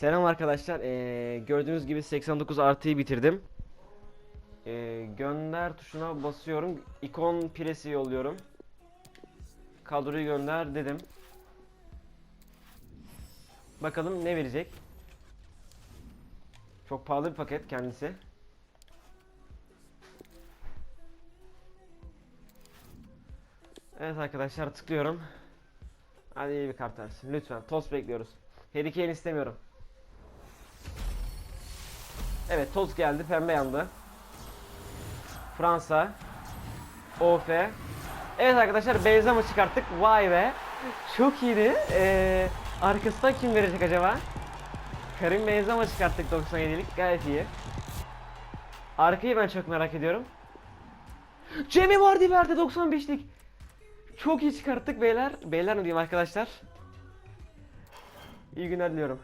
Selam arkadaşlar. Ee, gördüğünüz gibi 89 artıyı bitirdim. Ee, gönder tuşuna basıyorum. İkon piresi yolluyorum. Kadroyu gönder dedim. Bakalım ne verecek. Çok pahalı bir paket kendisi. Evet arkadaşlar tıklıyorum. Hadi iyi bir kart versin. Lütfen. Toz bekliyoruz. Harry Kane istemiyorum. Evet toz geldi. Pembe yandı. Fransa. OF. Evet arkadaşlar Benzema çıkarttık. Vay be. Çok iyiydi. Ee, arkasından kim verecek acaba? Karim Benzema çıkarttık 97'lik. Gayet iyi. Arkayı ben çok merak ediyorum. Jamie Vardy verdi 95'lik. Çok iyi çıkarttık beyler. Beyler mi diyeyim arkadaşlar? İyi günler diliyorum.